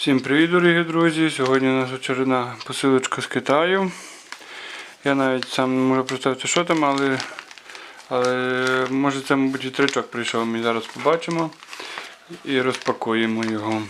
Всім привіт, дорогі друзі! Сьогодні у нас очередна посилочка з Китаю. Я навіть сам не можу представити, що там, але, але може це, мабуть, і тричок прийшов. Ми зараз побачимо і розпакуємо його.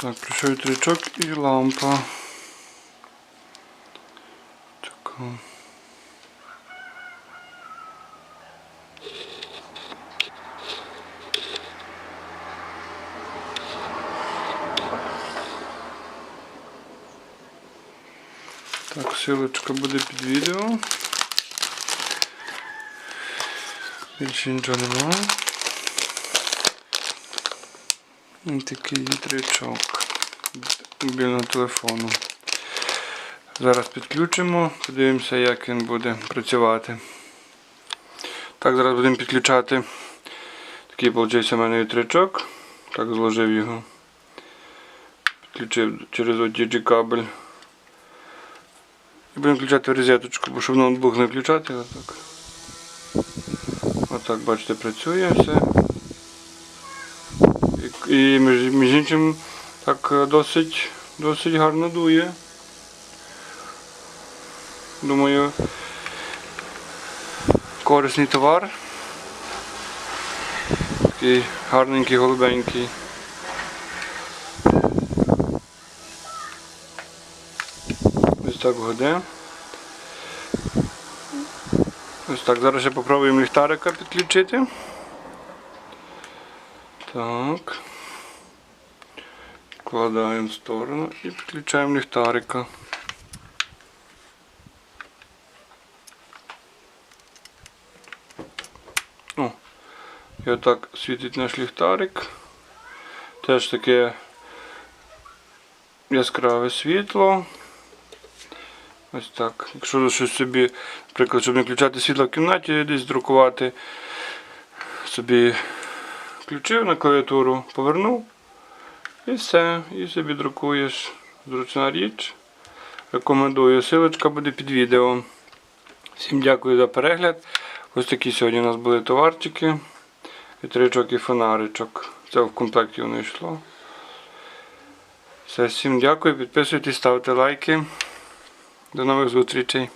Так, прийшов і тричок і лампа. Така. Так, силочка буде під відео. Більше нічого немає. І такий вітрячок мобільного телефону. Зараз підключимо, подивимося, як він буде працювати. Так, зараз будемо підключати такий виходить, у мене вітрячок. Так, зложив його. Підключив через OTG кабель. І будемо включати розеточку, бо щоб ноутбук не включати, отак. Отак, бачите, працює все. І, і між, між іншим так е, досить, досить гарно дує. Думаю, корисний товар. Такий гарненький, голубенький. Ось так годе. Ось так, зараз ще попробуємо ліхтарика підключити. Так. Вкладаємо в сторону і підключаємо ліхтарика. О, і отак світить наш ліхтарик. Теж таке яскраве світло. Ось так. Якщо щось собі, наприклад, щоб не включати світло в кімнаті, десь друкувати, собі включив на клавіатуру, повернув і все. І собі друкуєш. Зручна річ. Рекомендую. Силочка буде під відео. Всім дякую за перегляд. Ось такі сьогодні у нас були товарчики. Вітрячок і фонаричок. Це в комплекті воно йшло. Все, всім дякую, підписуйтесь, ставте лайки. До нових зустрічей.